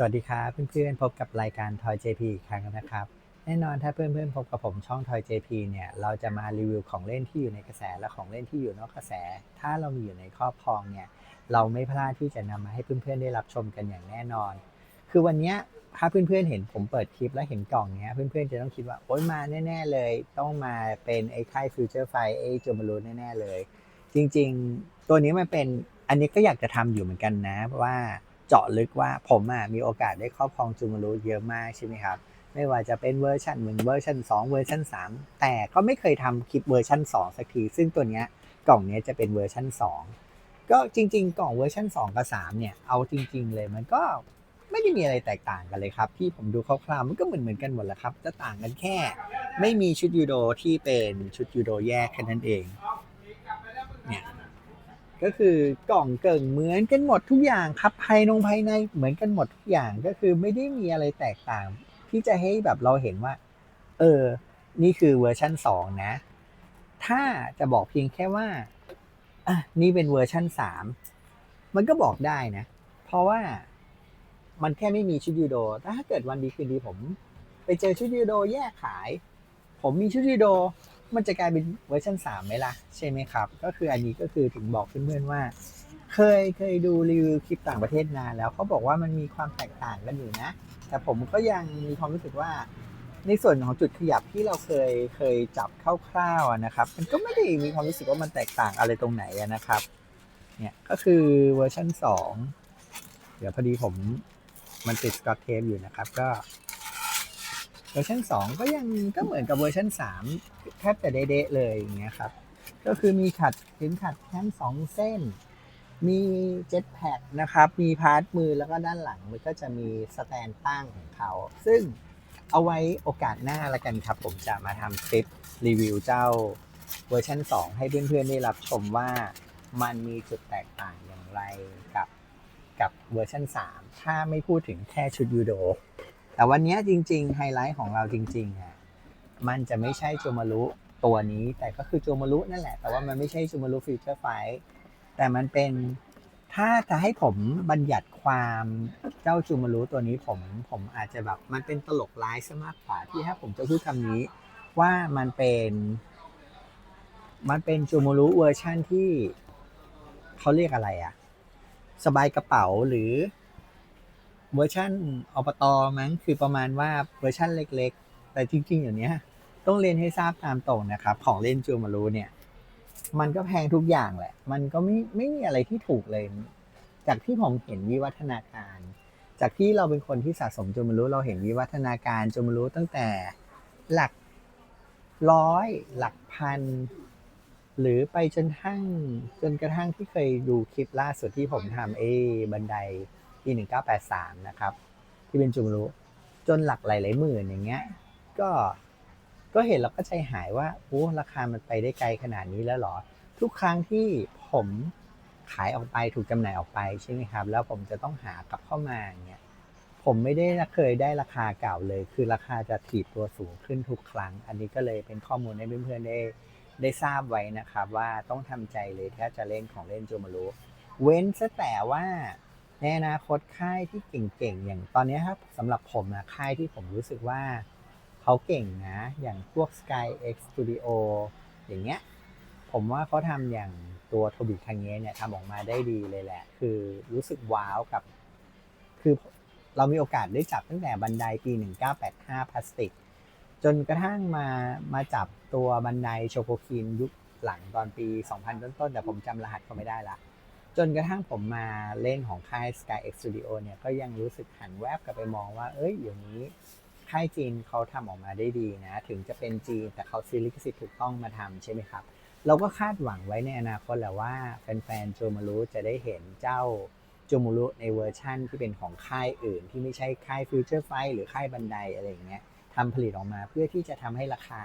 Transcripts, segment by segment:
สวัสดีครับเพื่อนๆพบกับรายการ Toy JP อีกครั้งนะครับ แน่นอนถ้าเพื่อนๆพบกับผมช่อง Toy JP เนี่ยเราจะมารีวิวของเล่นที่อยู่ในกระแสและของเล่นที่อยู่นอกกระแส ถ้าเรามีอยู่ในครอบครองเนี่ยเราไม่พลาดที่จะนำมาให้เพื่อนๆได้รับชมกันอย่างแน่นอน คือวันนี้ถ้าเพื่อนๆเห็นผมเปิดคลิปแล้วเห็นกล่องเนี้ยเพื่อนๆจะต้องคิดว่าโอ๊ยมาแน่ๆเลย ต้องมาเป็นไอ้ค่ายฟิวเจอร์ไฟไอ้โจมารูแน่ๆเลย จริงๆ ตัวนี้มันเป็นอันนี้ก็อยากจะทำอยู่เหมือนกันนะเพราะว่า เจาะลึกว่าผมอะมีโอกาสได้ครอบครองจูมารุเยอะมากใช่ไหมครับ ไม่ว่าจะเป็นเวอร์ชันหนึ่งเวอร์ชัน2 เวอร์ชัน3 แต่ก็ไม่เคยทำคลิปเวอร์ชัน2 สักที ซึ่งตัวเนี้ยกล่องเนี้ยจะเป็นเวอร์ชัน2 ก็จริง ๆ กล่องเวอร์ชัน2 กับ 3 เนี่ย เอาจริง ๆ เลยมันก็ไม่ได้มีอะไรแตกต่างกันเลยครับ ที่ผมดูคร่าวๆมันก็เหมือนเหมือนๆกันหมดแหละครับ จะต่างกันแค่ ไม่มีชุดยูโดที่เป็นชุดยูโดแยกแค่นั้นเอง ก็คือกล่องเกิ่งเหมือนกันหมดทุกอย่างครับภายนงภายในเหมือนกันหมดทุกอย่างก็คือไม่ได้มีอะไรแตกต่าง ที่จะให้แบบเราเห็นว่า เออ นี่คือเวอร์ชัน2 นะ ถ้าจะบอกเพียงแค่ว่าอะนี่เป็นเวอร์ชัน3 มันก็บอกได้นะ เพราะว่ามันแค่ไม่มีชุดยูโดแต่ถ้าเกิดวันดีคืนดีผม ไปเจอชุดยูโดแยกขาย ผมมีชุดยูโด มันจะกลายเป็นเวอร์ชัน3ไหมล่ะ ใช่ไหมครับ ก็คืออันนี้ก็คือถึงบอกเพื่อนๆว่า เคยเคยดูรีวิวคลิปต่างประเทศนานแล้วเขาบอกว่ามันมีความแตกต่างกันอยู่นะ แต่ผมก็ยังมีความรู้สึกว่า ในส่วนของจุดขยับที่เราเคยเคยจับคร่าวๆอะนะครับ มันก็ไม่ได้มีความรู้สึกว่ามันแตกต่างอะไรตรงไหนนะครับเนี่ยก็คือเวอร์ชัน2 เดี๋ยวพอดีผมมันติดสกอตเทปอยู่นะครับ ก็ เวอร์ชัน2 ก็ยังก็เหมือนกับเวอร์ชัน3แทบจะเด๊ะเลยอย่างเงี้ยครับ ก็คือมีขัดเข็มขัดทั้งสองเส้น มีเจ็ตแพดนะครับ มีพาร์ทมือแล้วก็ด้านหลังมันก็จะมีสแตนตั้งของเขา ซึ่งเอาไว้โอกาสหน้าละกันครับ ผมจะมาทำคลิปรีวิวเจ้าเวอร์ชัน2 ให้เพื่อนๆได้รับชมว่ามันมีจุดแตกต่างอย่างไรกับกับเวอร์ชัน3 ถ้าไม่พูดถึงแค่ชุดยูโด แต่วันนี้จริงๆ ไฮไลท์ของเราจริงๆอะมันจะไม่ใช่โจมารุตัวนี้ แต่ก็คือโจมารุนั่นแหละ แต่ว่ามันไม่ใช่โจมารุฟิวเจอร์ไฟแต่มันเป็นถ้าจะให้ผมบัญญัติความเจ้าจูมารุตัวนี้ผมผมอาจจะแบบมันเป็นตลกร้ายซะมากกว่าที่ถ้าผมจะพูดคำนี้ ว่ามันเป็น มันเป็นจูมารุเวอร์ชั่นที่เขาเรียกอะไรอะสบายกระเป๋าหรือ เวอร์ชันอบตมั้งคือประมาณว่าเวอร์ชันเล็ก ๆ แต่จริงๆอย่างเนี้ยต้องเรียนให้ทราบตามตรงนะครับ ของเล่นจูมารูเนี่ยมันก็แพงทุกอย่างแหละ มันก็ไม่ไม่มีอะไรที่ถูกเลย จากที่ผมเห็นวิวัฒนาการ จากที่เราเป็นคนที่สะสมจูมารูเราเห็นวิวัฒนาการจูมารูตั้งแต่หลักร้อยหลักพัน หรือไปจนทั้งจนกระทั่งที่เคยดูคลิปล่าสุดที่ผมทำเอบันได ปี1983นะครับที่เป็นจูมารุจนหลักหลายๆหมื่นอย่างเงี้ยก็ก็เห็นแล้วก็ใจหายว่าโอ้ราคามันไปได้ไกลขนาดนี้แล้วหรอ ทุกครั้งที่ผมขายออกไปถูกจำหน่ายออกไปใช่ไหมครับ แล้วผมจะต้องหากลับเข้ามาอย่างเงี้ยผมไม่ได้เคยได้ราคาเก่าเลย คือราคาจะถีบตัวสูงขึ้นทุกครั้ง อันนี้ก็เลยเป็นข้อมูลให้เพื่อนๆได้ได้ทราบไว้นะครับ ว่าต้องทำใจเลยถ้าจะเล่นของเล่นจูมารุเว้นซะแต่ว่า ในอนาคตค่ายที่เก่งๆอย่างตอนนี้ครับสำหรับผมนะค่ายที่ผมรู้สึกว่าเขาเก่งนะ อย่างพวก Sky X Studio อย่างเงี้ยผมว่าเขาทำอย่างตัวโทบิคังเงเนี่ยทำออกมาได้ดีเลยแหละ คือรู้สึกว้าวกับ คือเรามีโอกาสได้จับตั้งแต่บันไดปี 1985พลาสติก จนกระทั่งมามาจับตัวบันไดโชโกคินยุคหลังตอนปี 2000 ต้นๆ แต่ผมจำรหัสเขาไม่ได้ละ จนกระทั่งผมมาเล่นของค่าย Sky X Studio เนี่ย ก็ยังรู้สึกหันแวบกลับไปมองว่า เอ้ยอย่างนี้ ค่ายจีนเขาทำออกมาได้ดีนะ ถึงจะเป็นจีนแต่เขาซื้อลิขสิทธิ์ถูกต้องมาทำใช่ไหมครับ เราก็คาดหวังไว้ในอนาคตแหละว่าแฟนๆ โจมารุจะได้เห็นเจ้าโจมารุในเวอร์ชั่นที่เป็นของค่ายอื่น ที่ไม่ใช่ค่ายฟิวเจอร์ไฟหรือค่ายบันไดอะไรอย่างเงี้ยทำผลิตออกมาเพื่อที่จะทำให้ราคา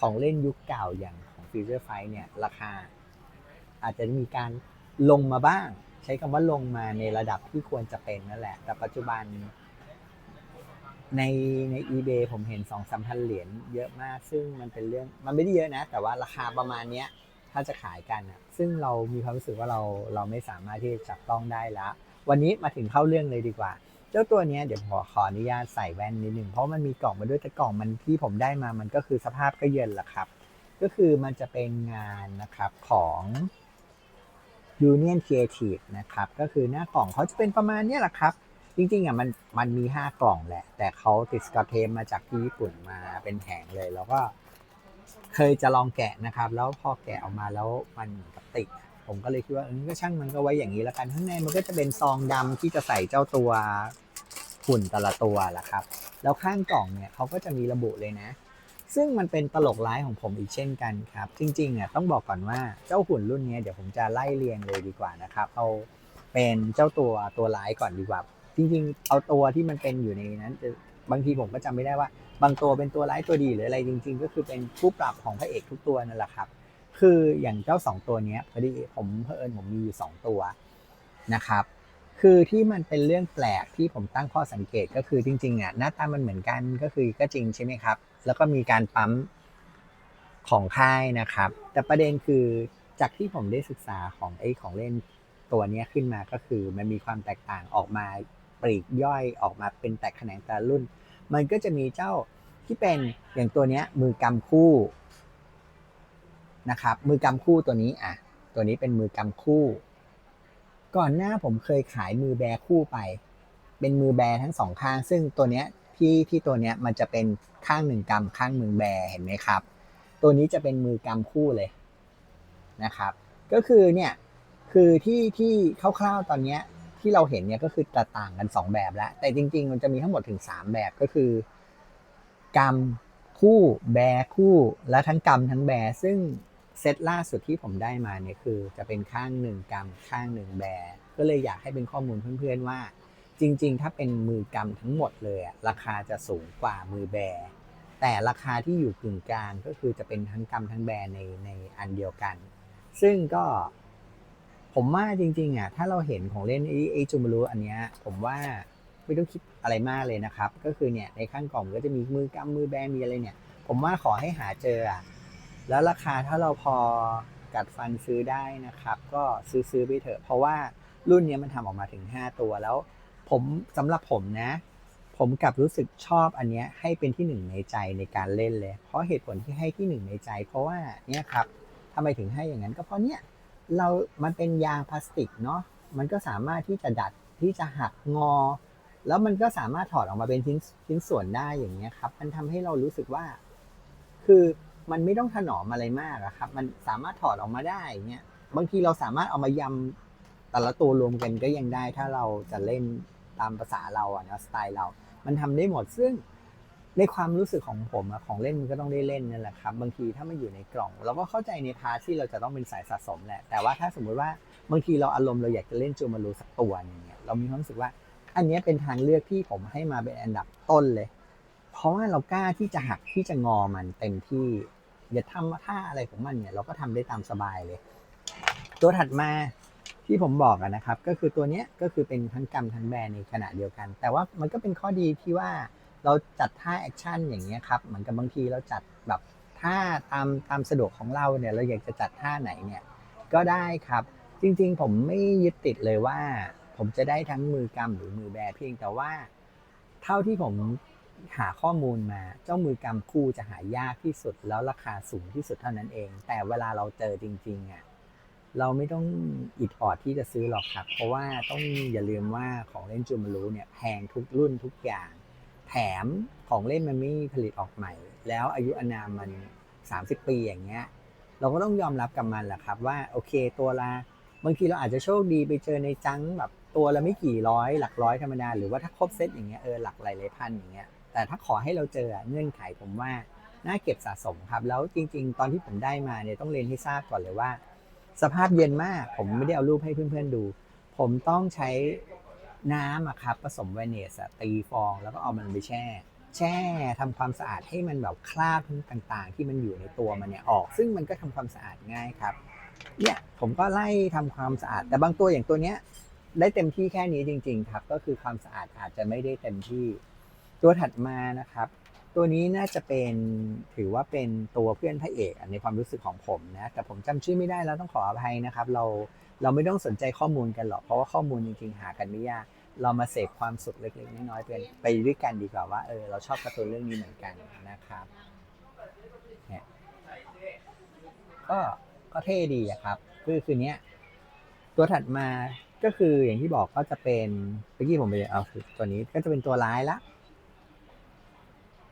ของเล่นยุคเก่าอย่างของฟิวเจอร์ไฟเนี่ยราคาอาจจะมีการ ลงมาบ้าง ใช้คำว่าลงมาในระดับที่ควรจะเป็นนั่นแหละ แต่ปัจจุบัน ในใน eBay ผมเห็น2องสามพันเหรียญเยอะมาก ซึ่งมันเป็นเรื่องมันไม่ได้เยอะนะ แต่ว่าราคาประมาณเนี้ยถ้าจะขายกันอะซึ่งเรามีความรู้สึกว่าเราเราไม่สามารถที่จะจับต้องได้และวันนี้มาถึงเข้าเรื่องเลยดีกว่า เจ้าตัวเนี้ยเดี๋ยวผมขออนุญาตใส่แว่นนิดนึงเพราะมันมีกล่องมาด้วยแต่กล่องมันที่ผมได้มามันก็คือสภาพก็เย็นแหละครับ ก็คือมันจะเป็นงานนะครับของ Union Creative นะครับ ก็คือหน้ากล่องเขาจะเป็นประมาณนี้แหละครับ จริงๆอะมันมันมี 5 กล่องแหละ แต่เขาติดสกอตเทปมาจากที่ญี่ปุ่นมาเป็นแผงเลย แล้วก็เคยจะลองแกะนะครับ แล้วพอแกะออกมาแล้วมันกับติด ผมก็เลยคิดว่าเออก็ช่างมันก็ไว้อย่างนี้แล้วกันข้างในมันก็จะเป็นซองดำที่จะใส่เจ้าตัวหุ่นแต่ละตัวแหละครับ แล้วข้างกล่องเนี่ยเขาก็จะมีระบุเลยนะ ซึ่งมันเป็นตลกร้ายของผมอีกเช่นกันครับ จริงๆอะต้องบอกก่อนว่าเจ้าหุ่นรุ่นนี้เดี๋ยวผมจะไล่เรียงเลยดีกว่านะครับเอาเป็นเจ้าตัวตัวร้ายก่อนดีกว่า จริงๆ เอาตัวที่มันเป็นอยู่ในนั้นจะบางทีผมก็จำไม่ได้ว่า บางตัวเป็นตัวร้ายตัวดีหรืออะไรจริง ๆ ก็คือเป็นผู้ปรับของพระเอกทุกตัวนั่นแหละครับ คืออย่างเจ้าสองตัวนี้พอดีผมเผอิญผมมีอยู่สองตัวนะครับคือที่มันเป็นเรื่องแปลกที่ผมตั้งข้อสังเกตก็คือจริงๆอะหน้าตามันเหมือนกันก็คือก็จริงใช่ไหมครับ แล้วก็มีการปั๊มของค่ายนะครับ แต่ประเด็นคือจากที่ผมได้ศึกษาของไอ้ของเล่นตัวนี้ขึ้นมาก็คือมันมีความแตกต่างออกมาปลีกย่อยออกมาเป็นแตกแขนงแต่รุ่น มันก็จะมีเจ้าที่เป็นอย่างตัวนี้มือกำคู่นะครับ มือกำคู่ตัวนี้อะตัวนี้เป็นมือกำคู่ ก่อนหน้าผมเคยขายมือแบคู่ไป เป็นมือแบทั้งสองข้าง ซึ่งตัวนี้ ที่ที่ตัวเนี้ยมันจะเป็นข้างหนึ่งกำข้างมือแบเห็นไหมครับ ตัวนี้จะเป็นมือกำคู่เลยนะครับ ก็คือเนี่ยคือที่ที่คร่าวๆตอนเนี้ยที่เราเห็นเนี่ยก็คือจะต่างกัน 2 แบบแล้ว แต่จริง ๆ มันจะมีทั้งหมดถึง 3 แบบก็คือกำคู่แบคู่และทั้งกำทั้งแบซึ่งเซตล่าสุดที่ผมได้มาเนี่ยคือจะเป็นข้างหนึ่งกำข้างหนึ่งแบก็เลยอยากให้เป็นข้อมูลเพื่อนๆว่า จริงๆ ถ้าเป็นมือกำทั้งหมดเลยอะราคาจะสูงกว่ามือแบร์แต่ราคาที่อยู่กึ่งกลางก็คือจะเป็นทั้งกำทั้งแบในในอันเดียวกัน ซึ่งก็ผมว่าจริงๆอะถ้าเราเห็นของเล่นไอ้ไอ้จูมารุอันเนี้ยผมว่าไม่ต้องคิดอะไรมากเลยนะครับ ก็คือเนี่ยในข้างกล่องก็จะมีมือกำมือแบมีอะไรเนี่ย ผมว่าขอให้หาเจออะแล้วราคาถ้าเราพอกัดฟันซื้อได้นะครับ ก็ซื้อซื้อไปเถอะ เพราะว่ารุ่นนี้มันทำออกมาถึง 5 ตัวแล้ว ผมสำหรับผมนะ ผมกลับรู้สึกชอบอันเนี้ยให้เป็นที่หนึ่งในใจในการเล่นเลย เพราะเหตุผลที่ให้ที่หนึ่งในใจ เพราะว่าเนี่ยครับทำไมถึงให้อย่างนั้นก็เพราะเนี่ยเรา มันเป็นยางพลาสติกเนาะมันก็สามารถที่จะดัดที่จะหักงอ แล้วมันก็สามารถถอดออกมาเป็นชิ้นชิ้นส่วนได้อย่างเงี้ยครับ มันทำให้เรารู้สึกว่า คือมันไม่ต้องถนอมอะไรมากอะครับ มันสามารถถอดออกมาได้เงี้ยบางทีเราสามารถเอามายำแต่ละตัวรวมกันก็ยังได้ถ้าเราจะเล่น ตามภาษาเราอะนะสไตล์เรา มันทำได้หมดซึ่งในความรู้สึกของผมอะของเล่นมันก็ต้องได้เล่นนั่นแหละครับ บางทีถ้ามันอยู่ในกล่อง เราก็เข้าใจในพาที่เราจะต้องเป็นสายสะสมแหละ แต่ว่าถ้าสมมุติว่าบางทีเราอารมณ์เราอยากจะเล่นจูมารูสักตัวหนึงเนี่ยเรามีความรู้สึกว่า อันนี้เป็นทางเลือกที่ผมให้มาเป็นอันดับต้นเลย เพราะว่าเรากล้าที่จะหักที่จะงอมันเต็มที่อย่าทำท่าอะไรของมันเนี่ยเราก็ทำได้ตามสบายเลย ตัวถัดมา ที่ผมบอกนะครับก็คือตัวนี้ก็คือเป็นทั้งกรรมทั้งแบรนในขณะเดียวกัน แต่ว่ามันก็เป็นข้อดีที่ว่าเราจัดท่าแอคชั่นอย่างเงี้ยครับเหมือนกับบางทีเราจัดแบบท่าตามตามสะดวกของเราเนี่ยเราอยากจะจัดท่าไหนเนี่ยก็ได้ครับ จริงๆ ผมไม่ยึดติดเลยว่า ผมจะได้ทั้งมือกำหรือมือแบเพียงแต่ว่า เท่าที่ผมหาข้อมูลมาเจ้ามือกำคู่จะหายากที่สุดแล้วราคาสูงที่สุดเท่านั้นเอง แต่เวลาเราเจอจริงๆอะ เราไม่ต้องอิดออดที่จะซื้อหรอกครับ เพราะว่าต้องอย่าลืมว่าของเล่นจูมารูเนี่ยแพงทุกรุ่นทุกอย่าง แถมของเล่นมันไม่ผลิตออกใหม่ แล้วอายุอนามมัน 30 ปีอย่างเงี้ย เราก็ต้องยอมรับกับมันแหละครับว่าโอเคตัวละบางทีเราอาจจะโชคดีไปเจอในจังแบบตัวละไม่กี่ร้อย หลักร้อยธรรมดา หรือว่าถ้าครบเซตอย่างเงี้ยเออหลักหลายหลายพันอย่างเงี้ยแต่ถ้าขอให้เราเจอเงื่อนไขผมว่าน่าเก็บสะสมครับ แล้วจริง ๆ ตอนที่ผมได้มาเนี่ยต้องเรียนให้ทราบก่อนเลยว่า สภาพเย็นมาก ผมไม่ได้เอารูปให้เพื่อนๆดู ผมต้องใช้น้ำอะครับผสมไวเนสตีฟองแล้วก็เอามันไปแช่ แช่ทำความสะอาดให้มันแบบคราบต่างๆ ที่มันอยู่ในตัวมันเนี่ยออก ซึ่งมันก็ทำความสะอาดง่ายครับเนี่ยผมก็ไล่ทำความสะอาด แต่บางตัวอย่างตัวเนี้ยได้เต็มที่แค่นี้จริง ๆ ครับ ก็คือความสะอาดอาจจะไม่ได้เต็มที่ ตัวถัดมานะครับ ตัวนี้น่าจะเป็นถือว่าเป็นตัวเพื่อนพระเอกในความรู้สึกของผมนะแต่ผมจำชื่อไม่ได้แล้วต้องขออภัยนะครับ เราเราไม่ต้องสนใจข้อมูลกันหรอกเพราะว่าข้อมูลจริงๆหากันไม่ยาก เรามาเสพความสุขเล็กๆน้อยๆไปไปด้วยกันดีกว่าว่าเออเราชอบการ์ตูนเรื่องนี้เหมือนกันนะครับเนี่ยก็ก็เท่ดีอะครับคือคือเนี้ยตัวถัดมาก็คืออย่างที่บอกก็จะเป็นเมื่อกี้ผมไปเอาตัวนี้ก็จะเป็นตัวร้ายละ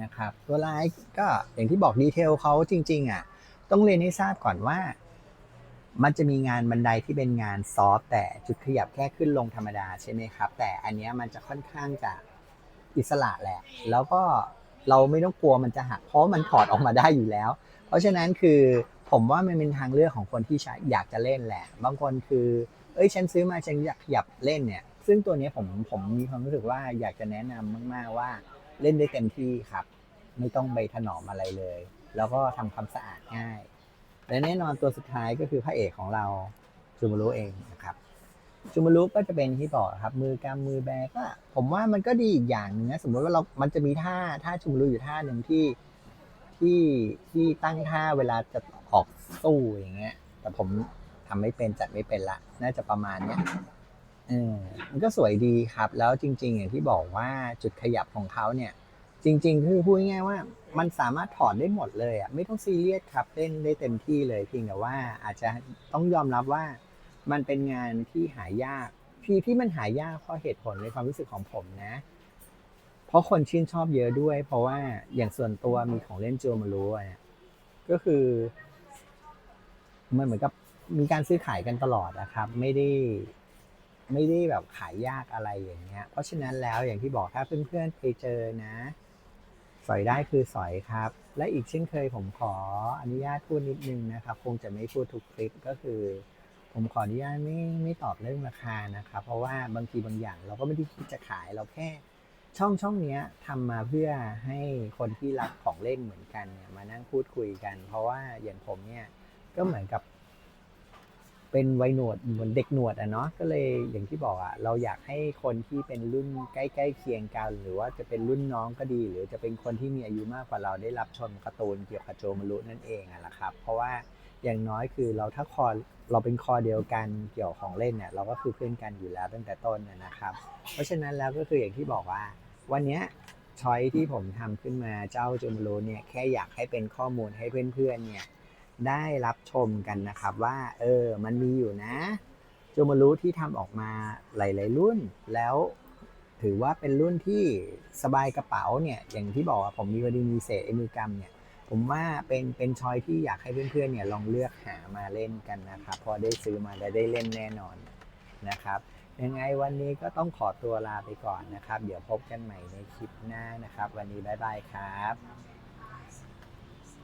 นะครับตัวร้ายก็อย่างที่บอกดีเทลเขาจริง ๆอะต้องเรียนให้ทราบก่อนว่า มันจะมีงานบันไดที่เป็นงานซอฟต์แต่จุดขยับแค่ขึ้นลงธรรมดาใช่ไหมครับ แต่อันนี้มันจะค่อนข้างจะอิสระแหละ แล้วก็เราไม่ต้องกลัวมันจะหักเพราะมันถอดออกมาได้อยู่แล้ว เพราะฉะนั้นคือผมว่ามันเป็นทางเลือกของคนที่ใช้อยากจะเล่นแหละ บางคนคือ เอ้ยฉันซื้อมาฉันอยากขยับเล่นเนี่ย ซึ่งตัวนี้ผมผมมีความรู้สึกว่าอยากจะแนะนำมาก ๆว่า เล่นได้เต็มที่ครับ ไม่ต้องไปถนอมอะไรเลย แล้วก็ทำความสะอาดง่าย และแน่นอนตัวสุดท้ายก็คือพระเอกของเราจูมารุเองนะครับจูมารุก็จะเป็นที่บอกครับ มือกำมือแบก็ผมว่ามันก็ดีอีกอย่างหนึงนะสมมติว่าเรา มันจะมีท่าท่าจูมารุอยู่ท่าหนึ่งที่ที่ที่ตั้งท่าเวลาจะออกสู้อย่างเงี้ย แต่ผมทำไม่เป็นจัดไม่เป็นละ น่าจะประมาณเนี้ย เออมันก็สวยดีครับ แล้วจริง ๆ อย่างที่บอกว่าจุดขยับของเขาเนี่ย จริง ๆ คือพูดง่ายๆว่า มันสามารถถอดได้หมดเลยอะไม่ต้องซีเรียสครับเล่นได้เต็มที่เลยเพียงแต่ว่าอาจจะต้องยอมรับว่า มันเป็นงานที่หายากที่ที่มันหายากเพราะเหตุผลในความรู้สึกของผมนะ เพราะคนชื่นชอบเยอะด้วย เพราะว่าอย่างส่วนตัวมีของเล่นโจมารูอะเนี่ยก็คือมันเหมือนกับมีการซื้อขายกันตลอดนะครับ ไม่ได้ ไม่ได้แบบขายยากอะไรอย่างเงี้ย เพราะฉะนั้นแล้วอย่างที่บอกถ้าเพื่อนๆไปเจอนะ สอยได้คือสอยครับ และอีกเช่นเคยผมขออนุญาตพูดนิดนึงนะครับ คงจะไม่พูดทุกคลิปก็คือ ผมขออนุญาตไม่ไม่ตอบเรื่องราคานะครับ เพราะว่าบางทีบางอย่างเราก็ไม่ได้คิดจะขายเราแค่ช่องช่องเนี้ยทำมาเพื่อให้คนที่รักของเล่นเหมือนกันเนี่ยมานั่งพูดคุยกัน เพราะว่าอย่างผมเนี่ยก็เหมือนกับ เป็นวัยหนวดเหมือนเด็กหนวดอะเนาะก็เลยอย่างที่บอกอะเราอยากให้คนที่เป็นรุ่นใกล้ๆเคียงกัน หรือว่าจะเป็นรุ่นน้องก็ดี หรือจะเป็นคนที่มีอายุมากกว่าเราได้รับชมการ์ตูนเกี่ยวกับโจมารุนั่นเองอะละครับ เพราะว่าอย่างน้อยคือเราถ้าคอเราเป็นคอเดียวกันเกี่ยวของเล่นเนี่ยเราก็คือเพื่อนกันอยู่แล้วตั้งแต่ต้นนะครับ เพราะฉะนั้นแล้วก็คืออย่างที่บอกว่า วันนี้ช้อยที่ผมทำขึ้นมาเจ้าโจมารุเนี่ยแค่อยากให้เป็นข้อมูลให้เพื่อนๆเนี่ย ได้รับชมกันนะครับว่าเออมันมีอยู่นะโจมารุที่ทำออกมาหลาย ๆ รุ่น แล้วถือว่าเป็นรุ่นที่สบายกระเป๋าเนี่ยอย่างที่บอกว่าผมมีวดีมีเศษไอ้มือกำเนี่ยผมว่าเป็นเป็นชอยที่อยากให้เพื่อนๆเนี่ยลองเลือกหามาเล่นกันนะครับพอได้ซื้อมาและได้เล่นแน่นอนนะครับยังไงวันนี้ก็ต้องขอตัวลาไปก่อนนะครับ เดี๋ยวพบกันใหม่ในคลิปหน้านะครับ วันนี้บ๊ายบายครับ